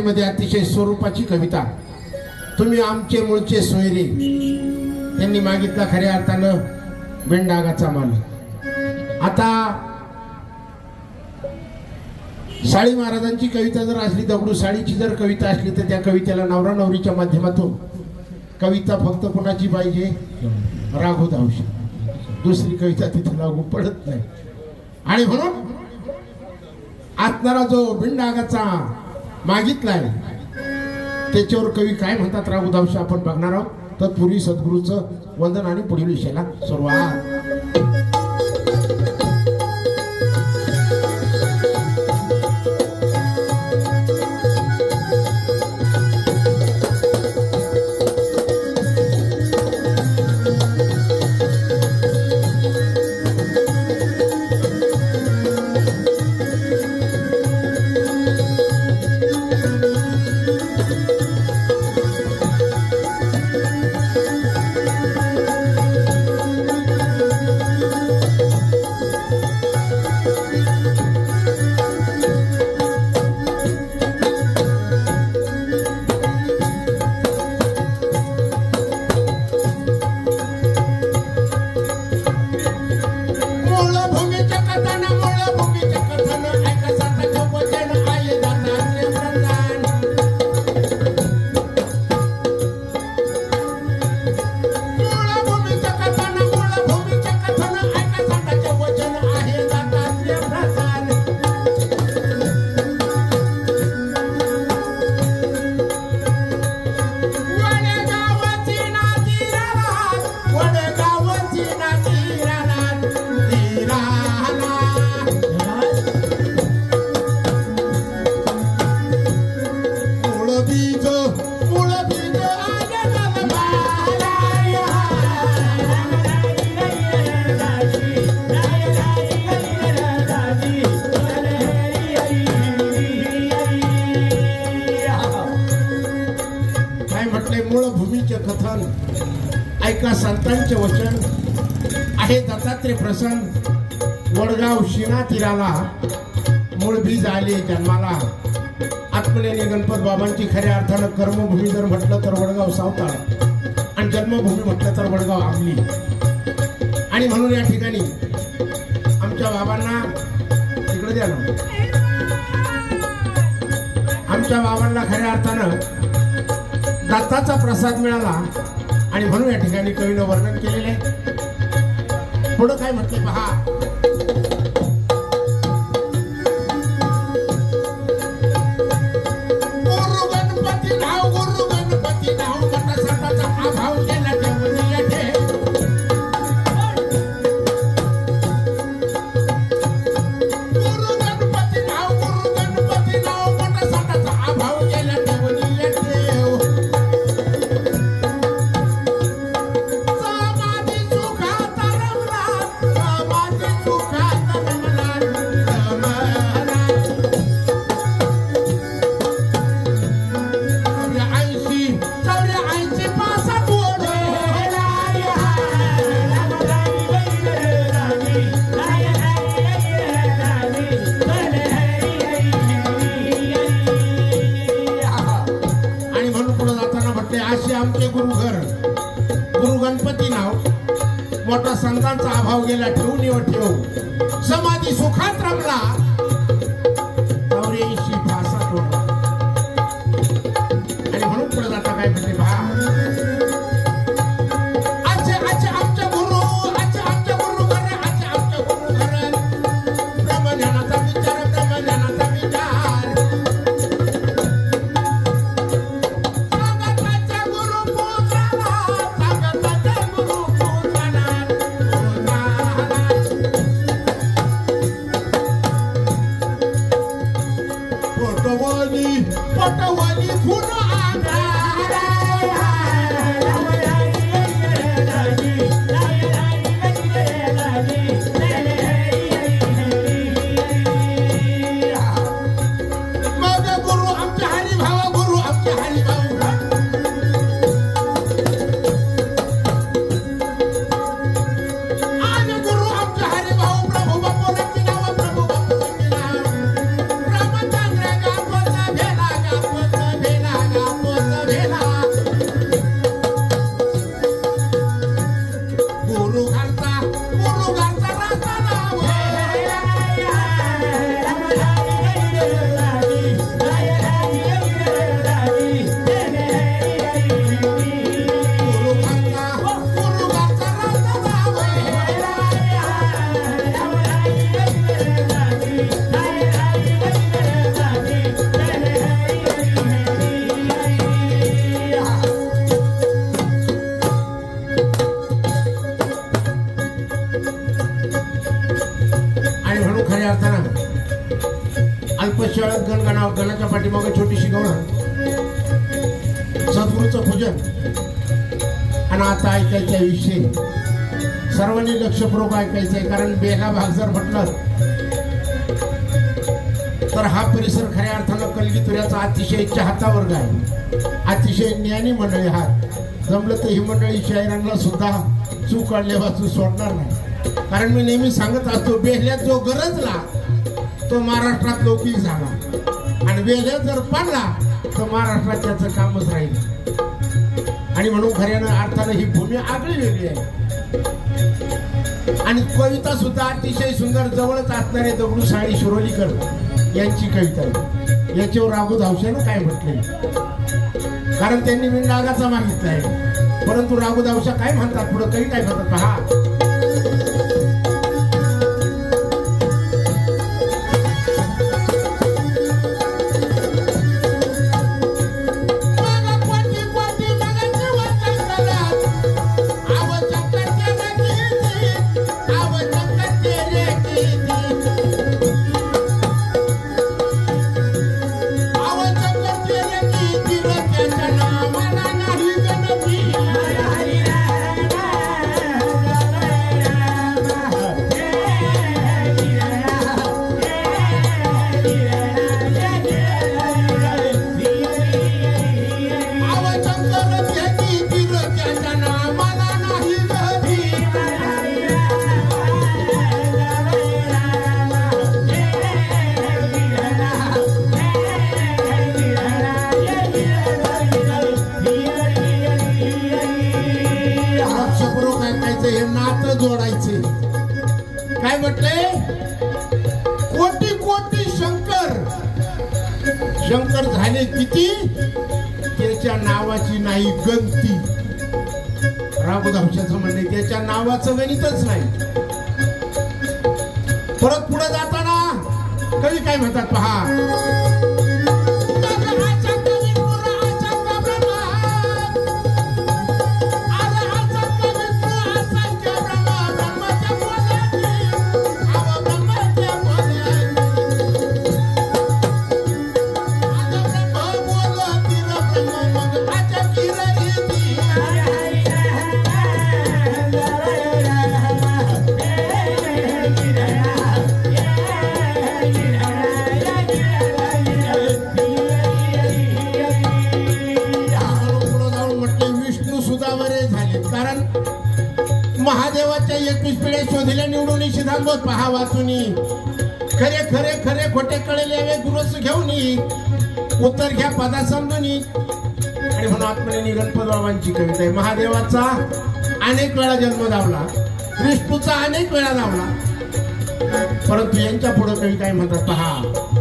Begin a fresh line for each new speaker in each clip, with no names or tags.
मध्ये अतिशय स्वरूपाची कविता. तुम्ही आमचे मूळचे सोयरे. त्यांनी मागितला खऱ्या अर्थानं बेंडागाचा माल. आता साळी महाराजांची कविता जर असली दगडू साळीची जर कविता असली तर त्या कवितेला नवरा नवरीच्या माध्यमातून कविता फक्त कोणाची पाहिजे? राघू धावशी दुसरी कविता तिथे लागू पडत नाही. आणि म्हणून आत्मारा जो बिंडागाचा मागितलाय. त्याच्यावर कवी काय म्हणतात राव? उदावशी आपण बघणार आहोत. तत्पूर्वी सद्गुरूचं वंदन आणि पुढील विषयाला सुरुवात. दत्तात्रय वडगाव शिना तीराला मूळ बीज आले जन्माला. आत्मनेनी गणपत बाबांची खऱ्या अर्थानं कर्मभूमी जर म्हटलं तर वडगाव सावताळ आणि जन्मभूमी म्हटलं तर वडगाव आमली. आणि म्हणून या ठिकाणी आमच्या बाबांना तिकडे द्या ना. आमच्या बाबांना खऱ्या अर्थानं दत्ताचा प्रसाद मिळाला आणि म्हणून या ठिकाणी कवीनं वर्णन केलेले आहे. पुढं काय म्हटलं? पहा. आता ऐकायचा विषय. सर्वांनी लक्षपूर्वक ऐकायचंय कारण बेगा भाग जर म्हटलं तर हा परिसर खऱ्या अर्थानं कलगीतुऱ्याचा अतिशय चाहता वर्ग आहे. अतिशय ज्ञानी मंडळी हा. जमलं तर ही मंडळी शायरांना सुद्धा चूक वाचू सोडणार नाही. कारण मी नेहमी सांगत असतो बेहल्यात जो गरजला तो महाराष्ट्रात लौकिक झाला. आणि बेहल्यात जर पडला तर महाराष्ट्रात त्याचं कामच राहील. आणि म्हणून खऱ्यानं अर्थानं ही भूमी आगळी वेगळी आहे. आणि कविता सुद्धा अतिशय सुंदर जवळच असणारे दगडू साळी शिरोलीकर यांची कविता आहे. याच्यावर राघू धावशेनं काय म्हटले कारण त्यांनी विंडागाचा मागितला आहे. परंतु राघू धावशा काय म्हणतात पुढं? कवी काय म्हणतात. पहा. शंकर झाले किती? त्याच्या नावाची नाही गंती. राघुदावशाचं म्हणणे त्याच्या नावाचं गणितच नाही. परत पुढे जाताना कवी काय म्हणतात पहा? विष्णू झाले कारण महादेवाच्या एकवीस पिढ्या शोधिल्या निवडून सिद्धांत पहा वाचून खरे खरे खरे खोटे कळले दुरुस्त घेऊन उत्तर घ्या पदा समजून आणि म्हणून आत्मने गणपत बाबांची कविता आहे. महादेवाचा अनेक वेळा जन्म धावला विष्णूचा अनेक वेळा धावला परंतु यांच्या पुढे कविता म्हणतात पहा.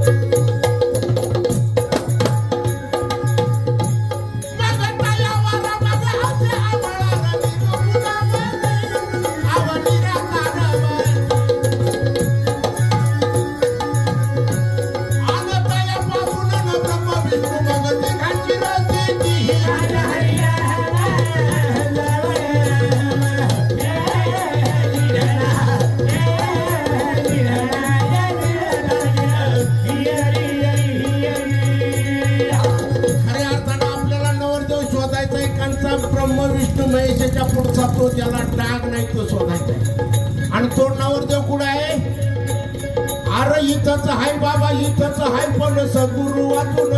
हाय सद्गुरु वाचून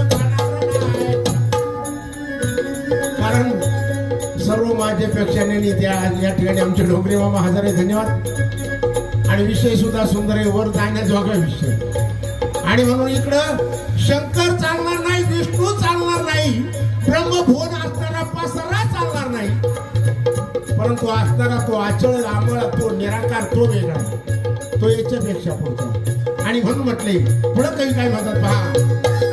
कारण सर्व माझ्यापेक्षा नेणी त्या या ठिकाणी आमचे डोंगरे मामा हजारे धन्यवाद. आणि विषय सुद्धा सुंदर आहे. वर जाण्याजोगा विषय? आणि म्हणून इकडं शंकर चालणार नाही विष्णू चालणार नाही ब्रह्मभुवन असणारा पसरा चालणार नाही. परंतु असणारा तो आचळ आमळ तो निराकार तो वेगळा. तो याच्यापेक्षा पुढचा. आणि म्हणून म्हटले पुढं काही काय म्हणतात पहा.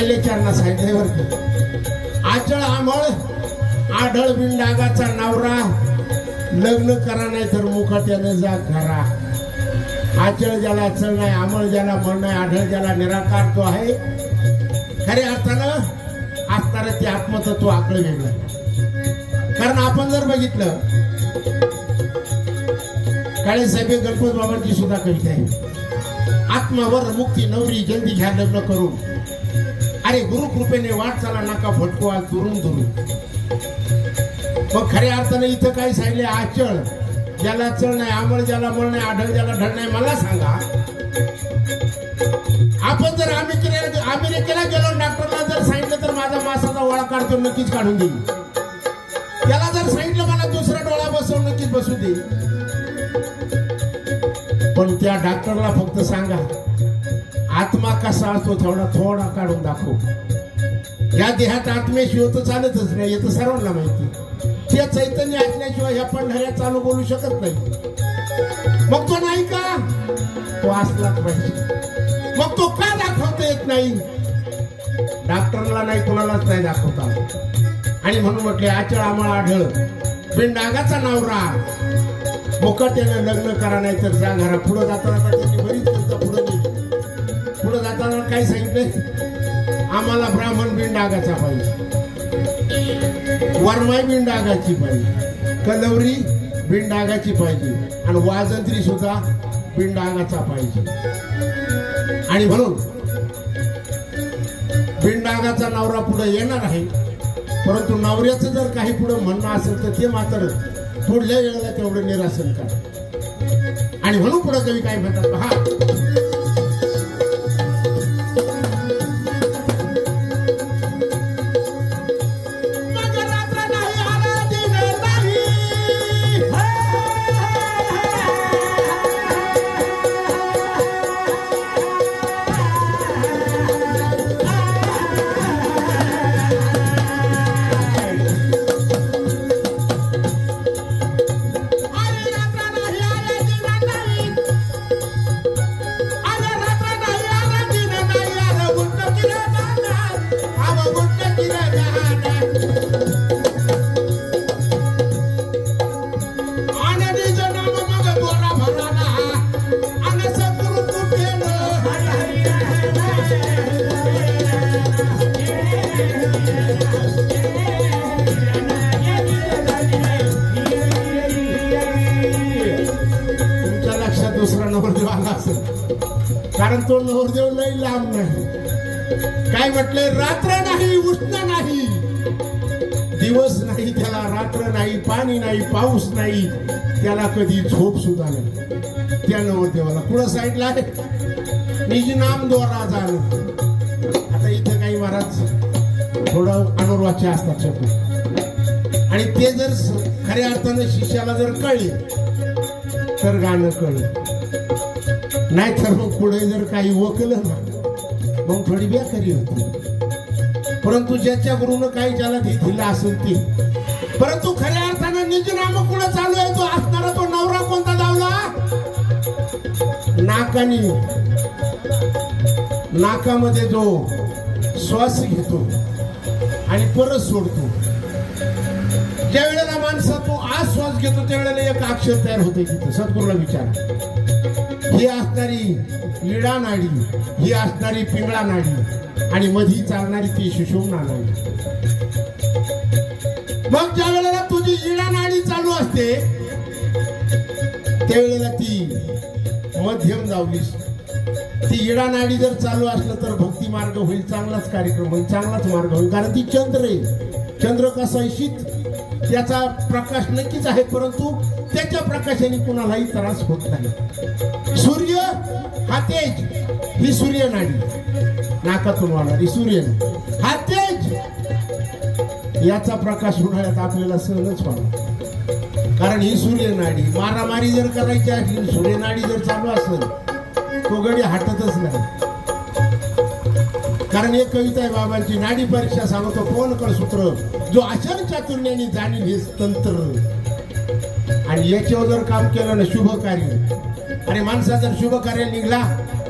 पहिले चरणा सांगितले बरं आचळ आमळ आढळ बिंडागाचा नवरा. लग्न करा नाही तर मुखाट्याने जा घरा. आचळ ज्याला चळ नाही आमळ ज्याला मळ नाही आढळ ज्याला निराकार तो आहे. खऱ्या अर्थानं असणारं ते आत्मतत्व आकळ वेगळं कारण आपण जर बघितलं काळे साहेब गणपत बाबांची सुद्धा कविता आहे. आत्मावर मुक्ती नवरी जल्दी घ्या लग्न करून. अरे गुरु कृपेने वाट चाला नका भटको आज दुरून दुरून. मग खऱ्या अर्थाने इथं काय सांगितले आचळ ज्याला चळ नाही आमळ ज्याला मळ नाही आढळ ज्याला ढळ नाही मला सांगा. आपण जर अमेरिकेला अमेरिकेला गेलो डॉक्टरला जर सांगितलं तर माझा मासाचा वळा काढतो नक्कीच काढून देईल त्याला जर सांगितलं मला दुसरा डोळा बसवून नक्कीच बसू देईल पण त्या डॉक्टरला फक्त सांगा आत्मा कसा असतो तेवढा थोडा काढून दाखव. या देहात आत्म्याशिवाय तर चालतच नाही येतं सर्वांना माहिती. ते चैतन्य असल्याशिवाय ह्या पंढऱ्या चालू बोलू शकत नाही. मग तो नाही का? तो असलाच पाहिजे. मग तो का दाखवता येत नाही? डॉक्टरला नाही कोणालाच नाही दाखवता. आणि म्हणून म्हटले आचळ आम्हाला आढळ. बिनडागाचा नवरा. मुकाट्यानं लग्न करा नाही तर जा घरा. पुढं जाताना आता बरीच पुढे जाताना काय सांगितले आम्हाला ब्राह्मण बिनडागाचा पाहिजे. वरमाई बिनडागाची पाहिजे. कलवरी बिनडागाची पाहिजे. आणि वाजंत्री सुद्धा बिनडागाचा पाहिजे. आणि म्हणून बिनडागाचा नवरा पुढे येणार आहे. परंतु नवऱ्याचं जर काही पुढे म्हणणं असेल तर ते मात्र पुढल्या वेळेला तेवढं निरासन करा. आणि म्हणून पुढे कवी काय म्हणतात पहा काय म्हटले? रात्र नाही उष्ण नाही. दिवस नाही त्याला रात्र नाही पाणी नाही पाऊस नाही. त्याला कधी झोप सुद्धा नाही. त्या नवरदेवाला पुढं साईडला आहे? निजी नाम द्वारा जाण. आता इथं काही महाराज थोडं अनुर्वाचे असतात शब्द. आणि ते जर खऱ्या अर्थानं शिष्याला जर कळले तर गाणं कळलं. नाहीतर मग पुढे जर काही वकलं ना मग थोडी बेकारी होती. परंतु ज्याच्या गुरुनं काही ज्याला ते दिलं असेल ते. परंतु खऱ्या अर्थानं निज नाम कुठं चालू आहे? तो असणारा तो नवरा कोणता दावला? नाकानी. नाकामध्ये जो श्वास घेतो आणि परत सोडतो. ज्या वेळेला माणसा तो आज श्वास घेतो त्यावेळेला एक अक्षर तयार होते तिथं. सद्गुरूला विचार. ही असणारी लिडा नाडी ही असणारी पिंगळा नाडी आणि मधी चालणारी ती सुशोभना नाडी. मग ज्या वेळेला तुझी इडा नाडी चालू असते त्यावेळेला ती मध्यम जावलीस ती इडा नाडी जर चालू असलं तर भक्ती मार्ग होईल चांगलाच कार्यक्रम होईल चांगलाच मार्ग होईल. कारण ती चंद्र आहे. चंद्र कसा आहे? शीत. त्याचा प्रकाश नक्कीच आहे परंतु त्याच्या प्रकाशाने कुणालाही त्रास होत नाही. हा तेज ही सूर्य नाडी नाकातून वाढणारी सूर्य हा तेज याचा प्रकाश उन्हाळ्यात आपल्याला सहनच व्हावा कारण ही सूर्य नाडी मारामारी जर करायची असली सूर्य नाडी जर चालू असेल तो गडी हटतच नाही. कारण एक कविता आहे बाबांची नाडी परीक्षा सांगतो कोण कळ सूत्र? जो आचरण चातुर्याने जाणील हे तंत्र. आणि याच्यावर जर काम केलं ना शुभ कार्य आणि माणसा जर शुभ कार्य निघला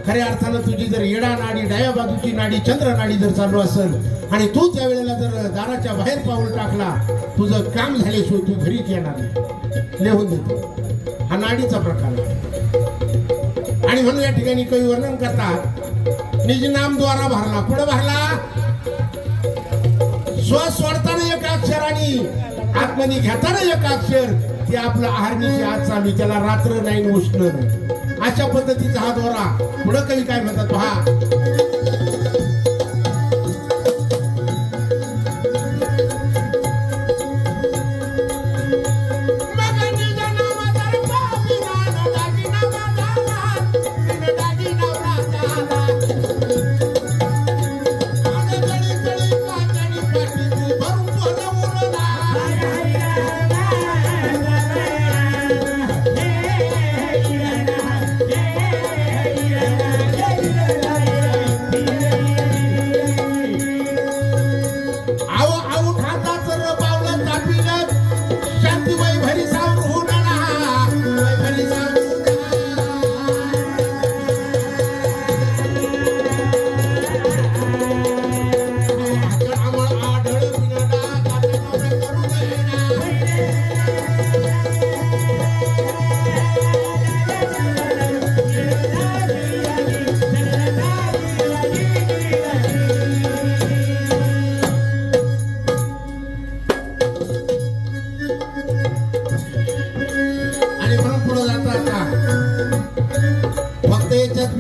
खऱ्या अर्थानं तुझी जर येडा नाडी डाव्या बाजूची नाडी चंद्र नाडी जर चालू असेल आणि तू त्यावेळेला जर दाराच्या बाहेर पाऊल टाकला तुझं काम झाल्याशिवाय तू घरीच येणार नाही. लिहून देतो हा नाडीचा प्रकार आहे. आणि म्हणून या ठिकाणी काही वर्णन करतात निज नाम द्वारा भरला. पुढे भरला. स्व सोडताना एक अक्षर आणि आतमध्ये घेताना एक अक्षर. ते आपलं आहारनीचे आज चालू त्याला रात्र नाही उष्ण नाही. अशा पद्धतीचा हा दोरा. पुढं कवी काय म्हणतात पहा.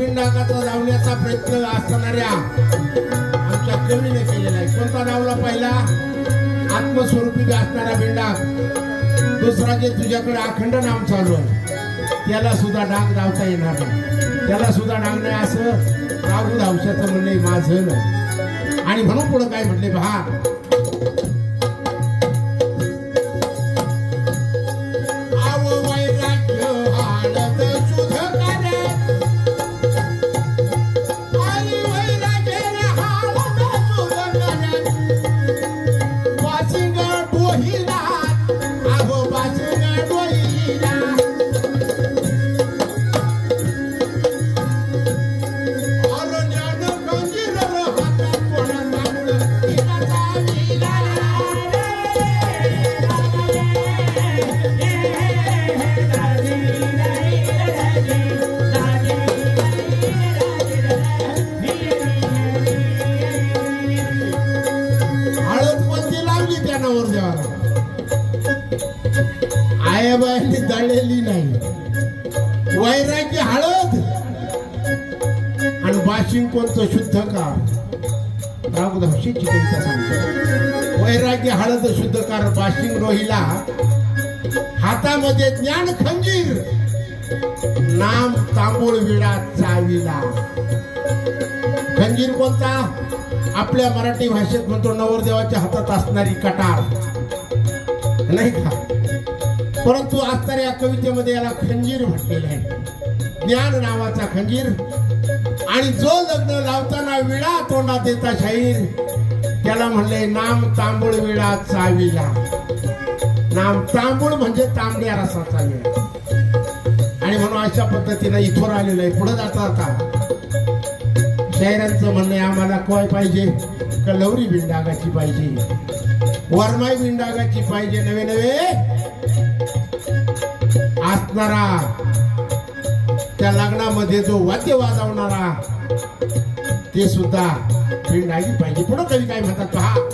फक्त लावण्याचा प्रयत्न असणाऱ्या आमच्या कवीने केलेला आहे. कोणता डावला पहिला? आत्मस्वरूपी असणारा बिंडाग दुसरा जे तुझ्याकडे अखंड नाम चालू आहे त्याला सुद्धा डाग धावता येणार नाही. त्याला सुद्धा डाग नाही असं राहू धावशाचं म्हणणे माझं आणि म्हणून पुढं काय म्हटले पहा अशी चिकित्सा सांगतो वैराग्य हळद शुद्धकार वाशिम रोहिला. हातामध्ये ज्ञान खंजीर. नाम तांबूळ विडा चावीला. खंजीर कोणता? आपल्या मराठी भाषेत म्हणतो नवरदेवाच्या हातात असणारी कटार. नाही का? परंतु असणाऱ्या या कवितेमध्ये याला खंजीर म्हटलेलं आहे. ज्ञान नावाचा खंजीर. आणि जो लग्न लावताना विळा तोंडात येता शाहीर. त्याला म्हणले नाम तांबूळ विडा चावीला. नाम तांबूळ म्हणजे तांबड्या रसाचा वेळ. आणि म्हणून अशा पद्धतीनं इथवर आलेलं आहे. पुढे जाता आता शहरांचं म्हणणं आहे आम्हाला कोय पाहिजे? कलवरी बिंडागाची पाहिजे? वरमाई बिंडागाची पाहिजे नवे नवे. असणारा. त्या लग्नामध्ये जो वाद्य वाजवणारा ते सुद्धा बिंडागी पाहिजे. पुढं कधी काय म्हणतात पहा.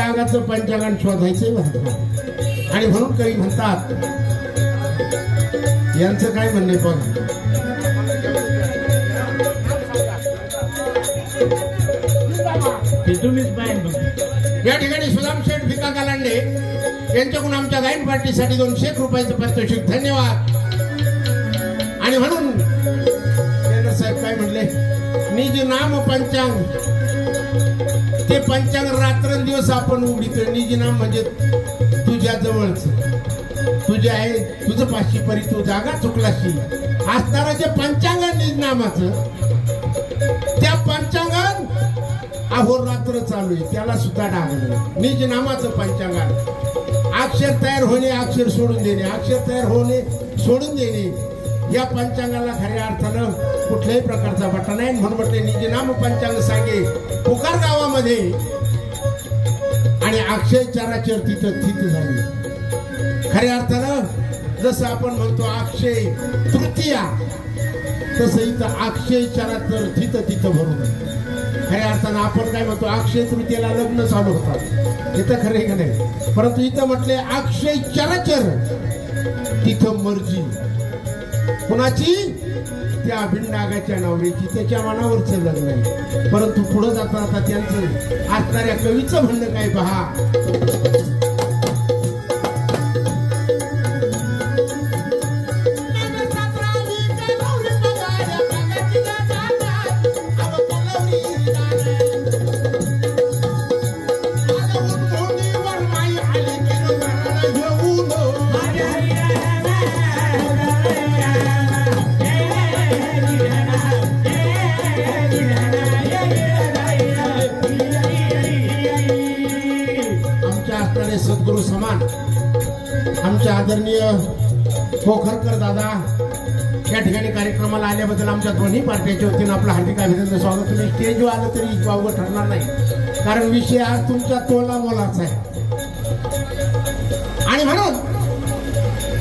कारण बिनडागाचं पंचांगण शोधायचंय बरं आणि म्हणून काही म्हणतात यांचं काय म्हणणे पण या ठिकाणी सुदाम शेठ भिका कालांडे यांच्याकडून आमच्या गायन पार्टीसाठी दोनशे रुपयाचं पारितोषिक धन्यवाद. आणि म्हणून टेलर साहेब काय म्हणले निज नाम पंचांग ते पंचांग रात्रंदिवस आपण उघडीतो निजिना म्हणजे तुझ्या जवळच. तुझे आहे तुझं पाशी परी तू जागा चुकलाशी. असणारं जे पंचांग निजनामाचं त्या पंचांगात अहोरात्र चालू आहे. त्याला सुद्धा डाग निजनामाचं पंचांगात अक्षर तयार होणे अक्षर सोडून देणे. अक्षर तयार होणे सोडून देणे. या पंचांगाला खऱ्या अर्थानं कुठल्याही प्रकारचा वाटा नाही. म्हणून म्हटले निजनाम पंचांग सांगे. पुकार गावामध्ये आणि अक्षय चराचर तिथं थित झाली. खऱ्या अर्थानं जसं आपण म्हणतो अक्षय तृतीया तसं इथं अक्षय चराचर तिथं तिथं भरून खऱ्या अर्थानं आपण काय म्हणतो अक्षय तृतीयेला लग्न चालू होतात इथं खरे का नाही? परंतु इथं म्हटले अक्षय चराचर तिथं मर्जी. कुणाची? त्या भिंडागाच्या नवरीची त्याच्या मनावरचं लग्न आहे. परंतु पुढे जाता आता त्यांचं असणाऱ्या कवीचं म्हणणं काय पहा आमच्या दोन्ही पार्ट्याच्या वतीनं आपलं हार्दिक अभिनंदन स्वागत तुम्ही स्टेजवर आलं तरी वावगं ठरणार नाही. कारण विषय आज तुमच्या तोला मोलाचा आहे. आणि म्हणून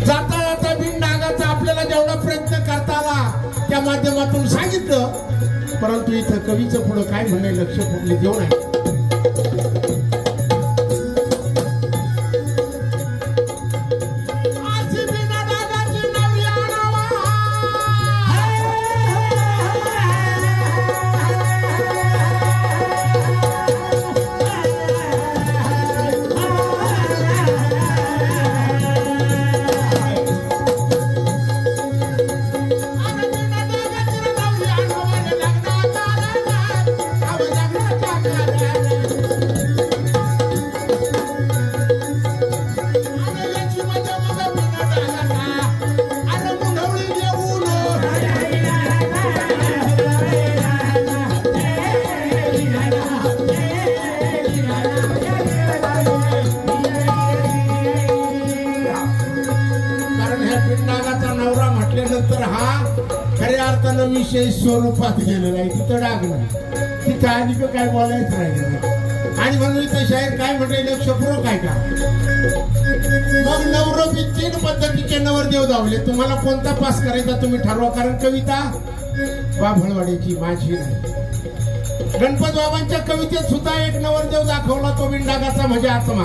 जाता जाता बिनडागाचा आपल्याला जेवढा प्रयत्न करता आला त्या माध्यमातून सांगितलं परंतु इथं कवीचं पुढं काय म्हणणे लक्ष कुठले देऊ नाही खऱ्या विशेष स्वरूपात गेलेलं आहे. तिथं डागलं तिथं अधिक काय बोलायचं राहिलं नाही. आणि म्हणून इथं शाहीर काय म्हटले लक्षपूर्वक काय का मग नवरोपी तीन पद्धतीचे नवरदेव धावले. तुम्हाला कोणता पास करायचा तुम्ही ठरवा. कारण कविता बाभळवाडीची माझी नाही. गणपत बाबांच्या कवितेत सुद्धा एक नवरदेव दाखवला तो बिंडागाचा म्हणजे आत्मा.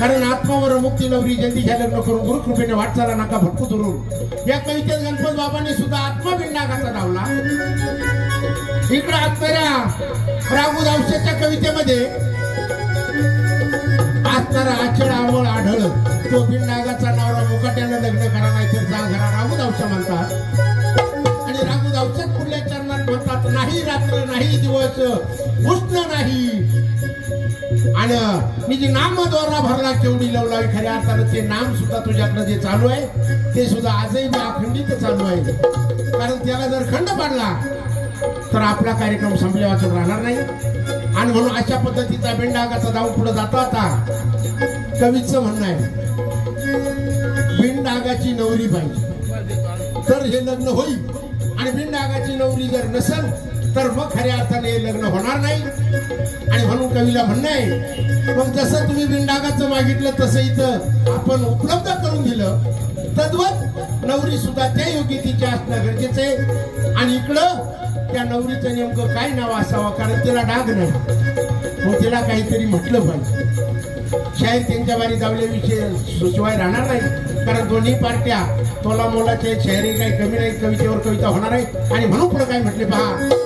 कारण आत्मावर मुक्ती नवरी जल्दी घ्या लग्न करून गुरुकृपेने वाटचाला नका भटकू धरून या कवितेत गणपत बाबांनी सुद्धा आत्मा बिंडागाचा धावला. इकडे आत्मऱ्या राघू दावशेच्या कवितेमध्ये असणारा आचळ आवळ आढळ. तो बिंडागाचा नवरा मुकाट्यानं लग्न करा नाही तर जा घरा. रागू दावशा म्हणतात नाही रात्र नाही दिवस उष्ण नाही. आणि मी जे नामद्वारा भरला केवढी लवलावी खऱ्या अर्थानं ते नाम सुद्धा तुझ्याकडे जे चालू आहे ते सुद्धा आजही मी अखंडित चालू आहे. कारण त्याला जर खंड पाडला तर आपला कार्यक्रम संपल्या वाचून राहणार नाही. आणि म्हणून अशा पद्धतीचा बिंडागाचा धाव पुढे जातो आता. कवीचं म्हणणं आहे बिंडागाची नवरी पाहिजे. तर हे लग्न होईल. आणि नागाची नवरी जर नसेल तर मग खऱ्या अर्थाने लग्न होणार नाही. आणि म्हणून कवीला म्हणणं आहे मग जसं तुम्ही बिनडागाचं मागितलं तसं इथं आपण उपलब्ध करून दिलं. तद्वत नवरी सुद्धा त्या योग्यतेची असणं गरजेचं आहे. आणि इकडं त्या नवरीचं नेमकं काय नाव असावं? कारण तिला डाग नाही. मग तिला काहीतरी म्हटलं पाहिजे. शाहीर त्यांच्या बारी जावल्याविषयी सुचवाय राहणार नाही. कारण दोन्ही पार्ट्या तोला मोलाचे शहरी काही कमी नाही कवितेवर कविता होणार आहे आणि म्हणून पुढे काय म्हटले पहा?